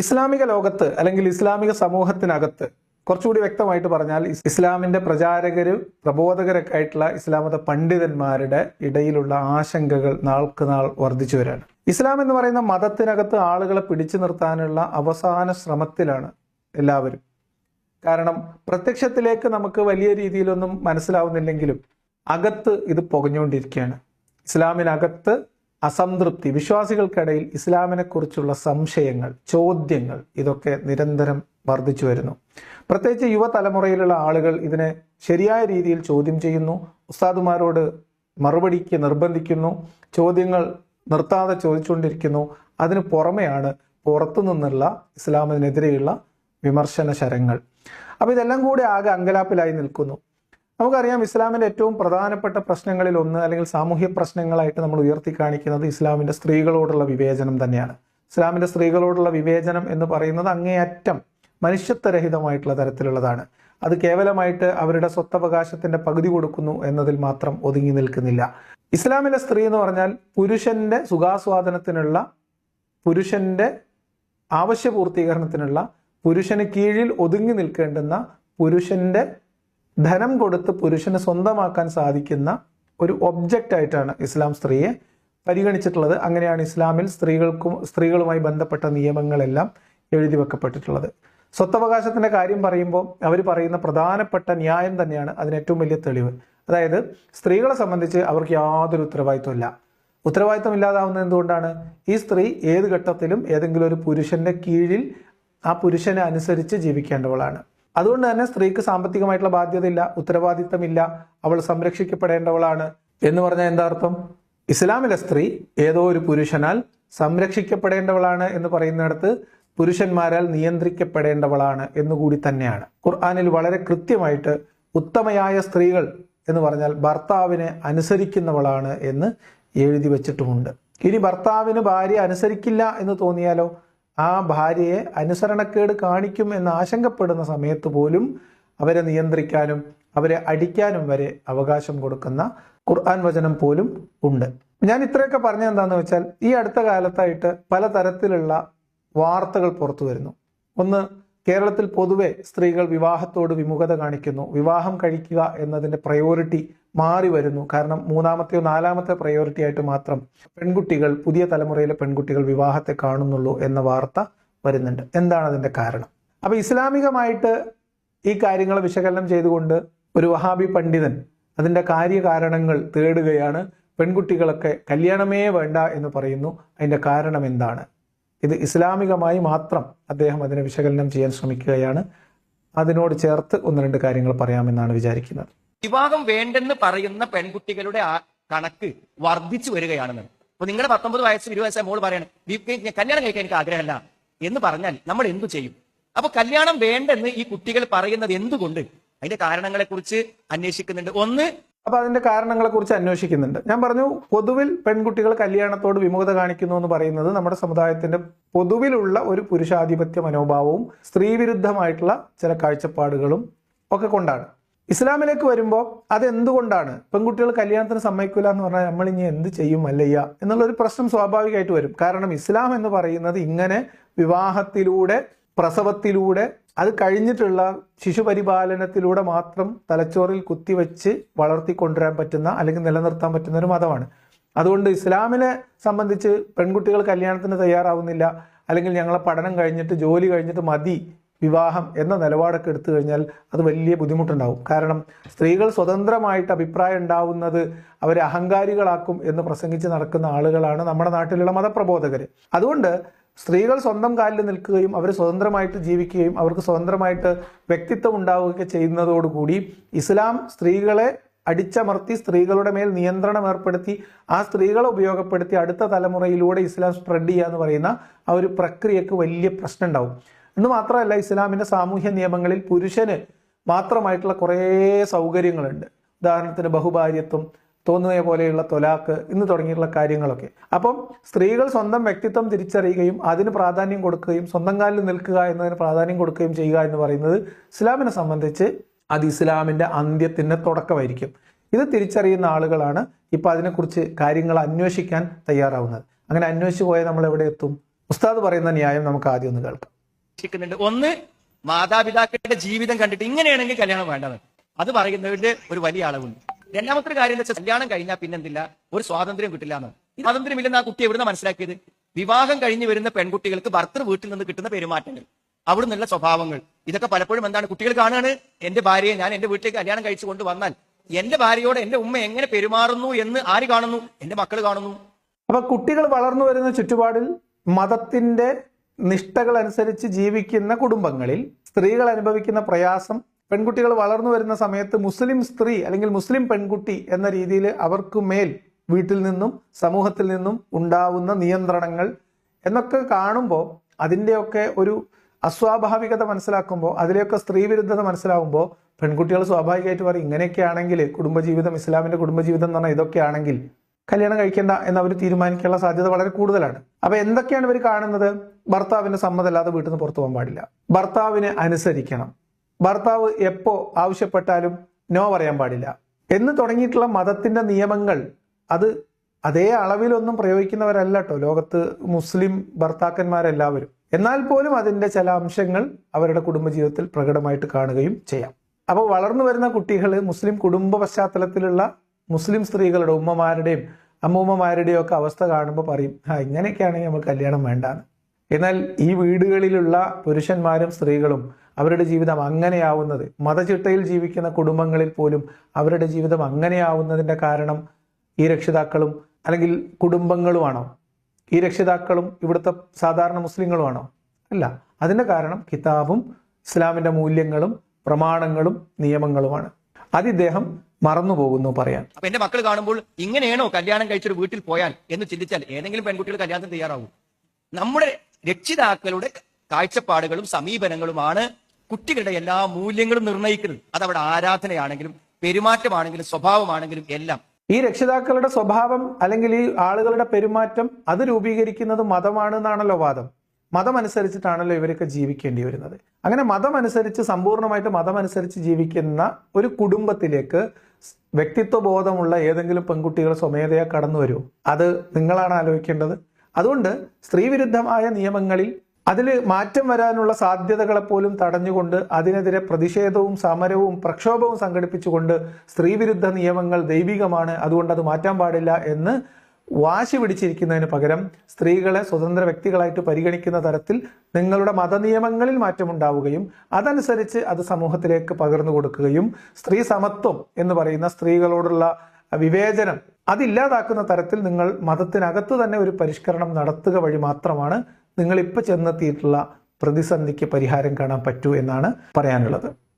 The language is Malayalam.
ഇസ്ലാമിക ലോകത്ത് അല്ലെങ്കിൽ ഇസ്ലാമിക സമൂഹത്തിനകത്ത് കുറച്ചുകൂടി വ്യക്തമായിട്ട് പറഞ്ഞാൽ ഇസ്ലാമിന്റെ പ്രചാരകര് പ്രബോധകരൊക്കെ ആയിട്ടുള്ള ഇസ്ലാമത പണ്ഡിതന്മാരുടെ ഇടയിലുള്ള ആശങ്കകൾ നാൾക്ക് നാൾ വർദ്ധിച്ചു വരാണ്. ഇസ്ലാം എന്ന് പറയുന്ന മതത്തിനകത്ത് ആളുകളെ പിടിച്ചു നിർത്താനുള്ള അവസാന ശ്രമത്തിലാണ് എല്ലാവരും. കാരണം പ്രത്യക്ഷത്തിലേക്ക് നമുക്ക് വലിയ രീതിയിലൊന്നും മനസ്സിലാവുന്നില്ലെങ്കിലും അകത്ത് ഇത് പുകഞ്ഞുകൊണ്ടിരിക്കുകയാണ്. ഇസ്ലാമിനകത്ത് അസംതൃപ്തി വിശ്വാസികൾക്കിടയിൽ ഇസ്ലാമിനെക്കുറിച്ചുള്ള സംശയങ്ങൾ ചോദ്യങ്ങൾ ഇതൊക്കെ നിരന്തരം വർദ്ധിച്ചു വരുന്നു. പ്രത്യേകിച്ച് യുവതലമുറയിലുള്ള ആളുകൾ ഇതിനെ ശരിയായ രീതിയിൽ ചോദ്യം ചെയ്യുന്നു ഉസ്താദുമാരോട് മറുപടിക്ക് നിർബന്ധിക്കുന്നു ചോദ്യങ്ങൾ നിർത്താതെ ചോദിച്ചുകൊണ്ടിരിക്കുന്നു. അതിന് പുറമെയാണ് പുറത്തു നിന്നുള്ള ഇസ്ലാമിനെതിരെയുള്ള വിമർശന ശരങ്ങൾ അപ്പോൾ ഇതെല്ലാം കൂടി ആകെ അങ്കലാപ്പിലായി നിൽക്കുന്നു. നമുക്കറിയാം ഇസ്ലാമിന്റെ ഏറ്റവും പ്രധാനപ്പെട്ട പ്രശ്നങ്ങളിൽ ഒന്ന് അല്ലെങ്കിൽ സാമൂഹ്യ പ്രശ്നങ്ങളായിട്ട് നമ്മൾ ഉയർത്തി കാണിക്കുന്നത് ഇസ്ലാമിന്റെ സ്ത്രീകളോടുള്ള വിവേചനം തന്നെയാണ്. ഇസ്ലാമിന്റെ സ്ത്രീകളോടുള്ള വിവേചനം എന്ന് പറയുന്നത് അങ്ങേയറ്റം മനുഷ്യത്വരഹിതമായിട്ടുള്ള തരത്തിലുള്ളതാണ്. അത് കേവലമായിട്ട് അവരുടെ സ്വത്തവകാശത്തിന്റെ പകുതി കൊടുക്കുന്നു എന്നതിൽ മാത്രം ഒതുങ്ങി നിൽക്കുന്നില്ല. ഇസ്ലാമിലെ സ്ത്രീ എന്ന് പറഞ്ഞാൽ പുരുഷന്റെ സുഖാസ്വാദനത്തിനുള്ള പുരുഷന്റെ ആവശ്യപൂർത്തീകരണത്തിനുള്ള പുരുഷന് കീഴിൽ ഒതുങ്ങി നിൽക്കേണ്ടുന്ന പുരുഷന്റെ ധനം കൊടുത്ത് പുരുഷന് സ്വന്തമാക്കാൻ സാധിക്കുന്ന ഒരു ഒബ്ജക്റ്റ് ആയിട്ടാണ് ഇസ്ലാം സ്ത്രീയെ പരിഗണിച്ചിട്ടുള്ളത്. അങ്ങനെയാണ് ഇസ്ലാമിൽ സ്ത്രീകൾക്കും സ്ത്രീകളുമായി ബന്ധപ്പെട്ട നിയമങ്ങളെല്ലാം എഴുതി വെക്കപ്പെട്ടിട്ടുള്ളത്. സ്വത്തവകാശത്തിന്റെ കാര്യം പറയുമ്പോൾ അവർ പറയുന്ന പ്രധാനപ്പെട്ട ന്യായം തന്നെയാണ് അതിന് ഏറ്റവും വലിയ തെളിവ്. അതായത് സ്ത്രീകളെ സംബന്ധിച്ച് അവർക്ക് യാതൊരു ഉത്തരവാദിത്വമില്ല ഉത്തരവാദിത്വം ഇല്ലാതാവുന്നത് എന്തുകൊണ്ടാണ്? ഈ സ്ത്രീ ഏത് ഘട്ടത്തിലും ഏതെങ്കിലും ഒരു പുരുഷന്റെ കീഴിൽ ആ പുരുഷനെ അനുസരിച്ച് ജീവിക്കേണ്ടവളാണ്. അതുകൊണ്ട് തന്നെ സ്ത്രീക്ക് സാമ്പത്തികമായിട്ടുള്ള ബാധ്യതയില്ല ഉത്തരവാദിത്തമില്ല അവൾ സംരക്ഷിക്കപ്പെടേണ്ടവളാണ് എന്ന് പറഞ്ഞാൽ എന്താ അർത്ഥം? ഇസ്ലാമിലെ സ്ത്രീ ഏതോ ഒരു പുരുഷനാൽ സംരക്ഷിക്കപ്പെടേണ്ടവളാണ് എന്ന് പറയുന്നിടത്ത് പുരുഷന്മാരാൽ നിയന്ത്രിക്കപ്പെടേണ്ടവളാണ് എന്നുകൂടി തന്നെയാണ്. ഖുർആാനിൽ വളരെ കൃത്യമായിട്ട് ഉത്തമയായ സ്ത്രീകൾ എന്ന് പറഞ്ഞാൽ ഭർത്താവിനെ അനുസരിക്കുന്നവളാണ് എന്ന് എഴുതി വച്ചിട്ടുമുണ്ട്. ഇനി ഭർത്താവിന് ഭാര്യ അനുസരിക്കില്ല എന്ന് തോന്നിയാലോ? ആ ഭാര്യയെ അനുസരണക്കേട് കാണിക്കും എന്ന് ആശങ്കപ്പെടുന്ന സമയത്ത് പോലും അവരെ നിയന്ത്രിക്കാനും അവരെ അടിക്കാനും വരെ അവകാശം കൊടുക്കുന്ന ഖുർആൻ വചനം പോലും ഉണ്ട്. ഞാൻ ഇത്രയൊക്കെ പറഞ്ഞ എന്താന്ന് വെച്ചാൽ ഈ അടുത്ത കാലത്തായിട്ട് പലതരത്തിലുള്ള വാർത്തകൾ പുറത്തു വരുന്നു. ഒന്ന് കേരളത്തിൽ പൊതുവെ സ്ത്രീകൾ വിവാഹത്തോട് വിമുഖത കാണിക്കുന്നു. വിവാഹം കഴിക്കുക എന്നതിന്റെ പ്രയോറിറ്റി മാറി വരുന്നു. കാരണം മൂന്നാമത്തെയോ നാലാമത്തെ പ്രയോറിറ്റി ആയിട്ട് മാത്രം പെൺകുട്ടികൾ പുതിയ തലമുറയിലെ പെൺകുട്ടികൾ വിവാഹത്തെ കാണുന്നുള്ളൂ എന്ന വാർത്ത വരുന്നുണ്ട്. എന്താണ് അതിന്റെ കാരണം? അപ്പൊ ഇസ്ലാമികമായിട്ട് ഈ കാര്യങ്ങൾ വിശകലനം ചെയ്തുകൊണ്ട് ഒരു വഹാബി പണ്ഡിതൻ അതിന്റെ കാര്യകാരണങ്ങൾ തേടുകയാണ്. പെൺകുട്ടികളൊക്കെ കല്യാണമേ വേണ്ട എന്ന് പറയുന്നു. അതിന്റെ കാരണം എന്താണ്? ഇത് ഇസ്ലാമികമായി മാത്രം അദ്ദേഹം അതിനെ വിശകലനം ചെയ്യാൻ ശ്രമിക്കുകയാണ്. അതിനോട് ചേർത്ത് ഒന്ന് രണ്ട് കാര്യങ്ങൾ പറയാമെന്നാണ് വിചാരിക്കുന്നത്. വിവാഹം വേണ്ടെന്ന് പറയുന്ന പെൺകുട്ടികളുടെ കണക്ക് വർദ്ധിച്ചു വരികയാണെന്ന്. അപ്പൊ നിങ്ങളുടെ പത്തൊമ്പത് വയസ്സ് ഇരുപത് വയസ്സായ മോൾ പറയാണ് "വി- ഞാൻ കല്യാണം കഴിക്കാൻ എനിക്ക് ആഗ്രഹമല്ല എന്ന് പറഞ്ഞാൽ നമ്മൾ എന്തു ചെയ്യും? അപ്പൊ കല്യാണം വേണ്ടെന്ന് ഈ കുട്ടികൾ പറയുന്നത് എന്തുകൊണ്ട്? അതിന്റെ കാരണങ്ങളെ കുറിച്ച് അന്വേഷിക്കുന്നുണ്ട്. ഒന്ന് അപ്പൊ അതിന്റെ കാരണങ്ങളെക്കുറിച്ച് അന്വേഷിക്കുന്നുണ്ട്. ഞാൻ പറഞ്ഞു പൊതുവിൽ പെൺകുട്ടികൾ കല്യാണത്തോട് വിമുഖത കാണിക്കുന്നു എന്ന് പറയുന്നത് നമ്മുടെ സമുദായത്തിന്റെ പൊതുവിലുള്ള ഒരു പുരുഷാധിപത്യ മനോഭാവവും സ്ത്രീവിരുദ്ധമായിട്ടുള്ള ചില കാഴ്ചപ്പാടുകളും ഒക്കെ കൊണ്ടാണ്. ഇസ്ലാമിലേക്ക് വരുമ്പോൾ അതെന്തുകൊണ്ടാണ്? പെൺകുട്ടികൾ കല്യാണത്തിന് സമ്മതിക്കില്ല എന്ന് പറഞ്ഞാൽ നമ്മൾ ഇനി എന്ത് ചെയ്യും അല്ലയ്യ? എന്നുള്ളൊരു പ്രശ്നം സ്വാഭാവികമായിട്ട് വരും. കാരണം ഇസ്ലാം എന്ന് പറയുന്നത് ഇങ്ങനെ വിവാഹത്തിലൂടെ പ്രസവത്തിലൂടെ അത് കഴിഞ്ഞിട്ടുള്ള ശിശുപരിപാലനത്തിലൂടെ മാത്രം തലച്ചോറിൽ കുത്തിവെച്ച് വളർത്തിക്കൊണ്ടുവരാൻ പറ്റുന്ന അല്ലെങ്കിൽ നിലനിർത്താൻ പറ്റുന്ന ഒരു മതമാണ്. അതുകൊണ്ട് ഇസ്ലാമിനെ സംബന്ധിച്ച് പെൺകുട്ടികൾ കല്യാണത്തിന് തയ്യാറാവുന്നില്ല അല്ലെങ്കിൽ ഞങ്ങളെ പഠനം കഴിഞ്ഞിട്ട് ജോലി കഴിഞ്ഞിട്ട് മതി വിവാഹം എന്ന നിലപാടൊക്കെ എടുത്തു കഴിഞ്ഞാൽ അത് വലിയ ബുദ്ധിമുട്ടുണ്ടാവും. കാരണം സ്ത്രീകൾ സ്വതന്ത്രമായിട്ട് അഭിപ്രായം ഉണ്ടാവുന്നത് അവരെ അഹങ്കാരികളാക്കും എന്ന് പ്രസംഗിച്ച് നടക്കുന്ന ആളുകളാണ് നമ്മുടെ നാട്ടിലുള്ള മതപ്രബോധകർ അതുകൊണ്ട് സ്ത്രീകൾ സ്വന്തം കാലിൽ നിൽക്കുകയും അവർ സ്വതന്ത്രമായിട്ട് ജീവിക്കുകയും അവർക്ക് സ്വതന്ത്രമായിട്ട് വ്യക്തിത്വം ഉണ്ടാവുകയൊക്കെ ചെയ്യുന്നതോടുകൂടി ഇസ്ലാം സ്ത്രീകളെ അടിച്ചമർത്തി സ്ത്രീകളുടെ മേൽ നിയന്ത്രണം ഏർപ്പെടുത്തി ആ സ്ത്രീകളെ ഉപയോഗപ്പെടുത്തി അടുത്ത തലമുറയിലൂടെ ഇസ്ലാം സ്പ്രെഡ് ചെയ്യുക എന്ന് പറയുന്ന ആ ഒരു പ്രക്രിയക്ക് വലിയ പ്രശ്നം ഉണ്ടാവും എന്ന് മാത്രമല്ല ഇസ്ലാമിന്റെ സാമൂഹ്യ നിയമങ്ങളിൽ പുരുഷന് മാത്രമായിട്ടുള്ള കുറേ സൗകര്യങ്ങളുണ്ട്. ഉദാഹരണത്തിന് ബഹുഭാര്യത്വം തോന്നുന്ന പോലെയുള്ള തൊലാക്ക് ഇന്ന് തുടങ്ങിയിട്ടുള്ള കാര്യങ്ങളൊക്കെ. അപ്പം സ്ത്രീകൾ സ്വന്തം വ്യക്തിത്വം തിരിച്ചറിയുകയും അതിന് പ്രാധാന്യം കൊടുക്കുകയും സ്വന്തം കാലിൽ നിൽക്കുക എന്നതിന് പ്രാധാന്യം കൊടുക്കുകയും ചെയ്യുക എന്ന് പറയുന്നത് ഇസ്ലാമിനെ സംബന്ധിച്ച് അത് ഇസ്ലാമിന്റെ അന്ത്യത്തിന്റെ തുടക്കമായിരിക്കും. ഇത് തിരിച്ചറിയുന്ന ആളുകളാണ് ഇപ്പൊ അതിനെക്കുറിച്ച് കാര്യങ്ങൾ അന്വേഷിക്കാൻ തയ്യാറാവുന്നത്. അങ്ങനെ അന്വേഷിച്ചു പോയാൽ നമ്മൾ എവിടെ എത്തും? ഉസ്താദ് പറയുന്ന ന്യായം നമുക്ക് ആദ്യം ഒന്ന് കേൾക്കാം. ഒന്ന് മാതാപിതാക്കളുടെ ജീവിതം കണ്ടിട്ട് ഇങ്ങനെയാണെങ്കിൽ കല്യാണം വേണ്ടത്. അത് പറയുന്നവരുടെ ഒരു വലിയ അളവുണ്ട്. രണ്ടാമത്തെ കാര്യം എന്താ വെച്ചാൽ കല്യാണം കഴിഞ്ഞാൽ പിന്നെന്തില്ല? ഒരു സ്വാതന്ത്ര്യം കിട്ടില്ല എന്ന്. ഈ സ്വാതന്ത്ര്യമില്ലെന്ന് ആ കുട്ടി എവിടുന്ന മനസ്സിലാക്കിയത്? വിവാഹം കഴിഞ്ഞ് വരുന്ന പെൺകുട്ടികൾക്ക് ഭർത്തൃ വീട്ടിൽ നിന്ന് കിട്ടുന്ന പെരുമാറ്റങ്ങൾ അവിടെ നിന്നുള്ള സ്വഭാവങ്ങൾ. ഇതൊക്കെ പലപ്പോഴും എന്താണ് കുട്ടികൾ കാണുകയാണ് എന്റെ ഭാര്യയെ ഞാൻ എന്റെ വീട്ടിലേക്ക് കല്യാണം കഴിച്ചു കൊണ്ട് വന്നാൽ എന്റെ ഭാര്യയോട് എന്റെ ഉമ്മ എങ്ങനെ പെരുമാറുന്നു എന്ന് ആര് കാണുന്നു? എന്റെ മക്കൾ കാണുന്നു. അപ്പൊ കുട്ടികൾ വളർന്നു വരുന്ന ചുറ്റുപാടിൽ മതത്തിന്റെ നിഷ്ഠകൾ അനുസരിച്ച് ജീവിക്കുന്ന കുടുംബങ്ങളിൽ സ്ത്രീകൾ അനുഭവിക്കുന്ന പ്രയാസം പെൺകുട്ടികൾ വളർന്നു വരുന്ന സമയത്ത് മുസ്ലിം സ്ത്രീ അല്ലെങ്കിൽ മുസ്ലിം പെൺകുട്ടി എന്ന രീതിയിൽ അവർക്ക് മേൽ വീട്ടിൽ നിന്നും സമൂഹത്തിൽ നിന്നും ഉണ്ടാവുന്ന നിയന്ത്രണങ്ങൾ എന്നൊക്കെ കാണുമ്പോൾ അതിന്റെയൊക്കെ ഒരു അസ്വാഭാവികത മനസ്സിലാക്കുമ്പോൾ അതിലെയൊക്കെ സ്ത്രീ വിരുദ്ധത മനസ്സിലാവുമ്പോൾ പെൺകുട്ടികൾ സ്വാഭാവികമായിട്ട് പറയും ഇങ്ങനെയൊക്കെയാണെങ്കിൽ കുടുംബജീവിതം ഇസ്ലാമിന്റെ കുടുംബജീവിതം എന്ന് പറഞ്ഞാൽ ഇതൊക്കെയാണെങ്കിൽ കല്യാണം കഴിക്കേണ്ട എന്ന് അവർ തീരുമാനിക്കാനുള്ള സാധ്യത വളരെ കൂടുതലാണ്. അപ്പൊ എന്തൊക്കെയാണ് ഇവർ കാണുന്നത്? ഭർത്താവിന്റെ സമ്മതമല്ലാതെ വീട്ടിൽ നിന്ന് പുറത്തു പോകാൻ പാടില്ല. ഭർത്താവിനെ അനുസരിക്കണം. ഭർത്താവ് എപ്പോ ആവശ്യപ്പെട്ടാലും നോ പറയാൻ പാടില്ല. എന്ന് തുടങ്ങിയിട്ടുള്ള മതത്തിന്റെ നിയമങ്ങൾ അത് അതേ അളവിലൊന്നും പ്രയോഗിക്കുന്നവരല്ല കേട്ടോ ലോകത്ത് മുസ്ലിം ഭർത്താക്കന്മാരെല്ലാവരും. എന്നാൽ പോലും അതിന്റെ ചില അംശങ്ങൾ അവരുടെ കുടുംബജീവിതത്തിൽ പ്രകടമായിട്ട് കാണുകയും ചെയ്യാം. അപ്പോൾ വളർന്നു വരുന്ന കുട്ടികൾ മുസ്ലിം കുടുംബ പശ്ചാത്തലത്തിലുള്ള മുസ്ലിം സ്ത്രീകളുടെ ഉമ്മമാരുടെയും അമ്മൂമ്മമാരുടെയും ഒക്കെ അവസ്ഥ കാണുമ്പോൾ പറയും ആ ഇങ്ങനെയൊക്കെയാണെങ്കിൽ നമ്മൾ കല്യാണം വേണ്ടാന്ന്. എന്നാൽ ഈ വീടുകളിലുള്ള പുരുഷന്മാരും സ്ത്രീകളും അവരുടെ ജീവിതം അങ്ങനെയാവുന്നത് മതചിട്ടയിൽ ജീവിക്കുന്ന കുടുംബങ്ങളിൽ പോലും അവരുടെ ജീവിതം അങ്ങനെയാവുന്നതിന്റെ കാരണം ഈ രക്ഷിതാക്കളും അല്ലെങ്കിൽ കുടുംബങ്ങളുമാണോ? ഈ രക്ഷിതാക്കളും ഇവിടുത്തെ സാധാരണ മുസ്ലിങ്ങളുമാണോ? അല്ല. അതിന്റെ കാരണം കിതാബും ഇസ്ലാമിന്റെ മൂല്യങ്ങളും പ്രമാണങ്ങളും നിയമങ്ങളുമാണ്. അത് ഇദ്ദേഹം മറന്നു പോകുന്നു പറയാൻ. അപ്പൊ എന്റെ മക്കൾ കാണുമ്പോൾ ഇങ്ങനെയാണോ കല്യാണം കഴിച്ചൊരു വീട്ടിൽ പോയാൽ എന്ന് ചിന്തിച്ചാൽ ഏതെങ്കിലും പെൺകുട്ടികൾ കല്യാണത്തിന് തയ്യാറാവും. നമ്മുടെ രക്ഷിതാക്കളുടെ കാഴ്ചപ്പാടുകളും സമീപനങ്ങളുമാണ് കുട്ടികളുടെ എല്ലാ മൂല്യങ്ങളും നിർണയിക്കുന്നത് അതവിടെ ആരാധനയാണെങ്കിലും പെരുമാറ്റമാണെങ്കിലും സ്വഭാവമാണെങ്കിലും എല്ലാം. ഈ രക്ഷിതാക്കളുടെ സ്വഭാവം അല്ലെങ്കിൽ ഈ ആളുകളുടെ പെരുമാറ്റം അത് രൂപീകരിക്കുന്നത് മതമാണെന്നാണല്ലോ വാദം. മതമനുസരിച്ചിട്ടാണല്ലോ ഇവരൊക്കെ ജീവിക്കേണ്ടി വരുന്നത്. അങ്ങനെ മതം അനുസരിച്ച് സമ്പൂർണമായിട്ട് ജീവിക്കുന്ന ഒരു കുടുംബത്തിലേക്ക് വ്യക്തിത്വ ബോധമുള്ള ഏതെങ്കിലും പെൺകുട്ടികൾ സ്വമേധയാ കടന്നു വരുമോ അത് നിങ്ങളാണ് ആലോചിക്കേണ്ടത്? അതുകൊണ്ട് സ്ത്രീവിരുദ്ധമായ നിയമങ്ങളിൽ അതിൽ മാറ്റം വരാനുള്ള സാധ്യതകളെപ്പോലും തടഞ്ഞുകൊണ്ട് അതിനെതിരെ പ്രതിഷേധവും സമരവും പ്രക്ഷോഭവും സംഘടിപ്പിച്ചുകൊണ്ട് സ്ത്രീവിരുദ്ധ നിയമങ്ങൾ ദൈവികമാണ് അതുകൊണ്ട് അത് മാറ്റാൻ പാടില്ല എന്ന് വാശി പിടിച്ചിരിക്കുന്നതിന് പകരം സ്ത്രീകളെ സ്വതന്ത്ര വ്യക്തികളായിട്ട് പരിഗണിക്കുന്ന തരത്തിൽ നിങ്ങളുടെ മതനിയമങ്ങളിൽ മാറ്റമുണ്ടാവുകയും അതനുസരിച്ച് അത് സമൂഹത്തിലേക്ക് പകർന്നു കൊടുക്കുകയും സ്ത്രീ സമത്വം എന്ന് പറയുന്ന സ്ത്രീകളോടുള്ള വിവേചനം. അതില്ലാതാക്കുന്ന തരത്തിൽ നിങ്ങൾ മതത്തിനകത്ത് തന്നെ ഒരു പരിഷ്കരണം നടത്തുക വഴി മാത്രമാണ് നിങ്ങൾ ഇപ്പൊ ചെന്നെത്തിയിട്ടുള്ള പ്രതിസന്ധിക്ക് പരിഹാരം കാണാൻ പറ്റൂ എന്നാണ് പറയാനുള്ളത്.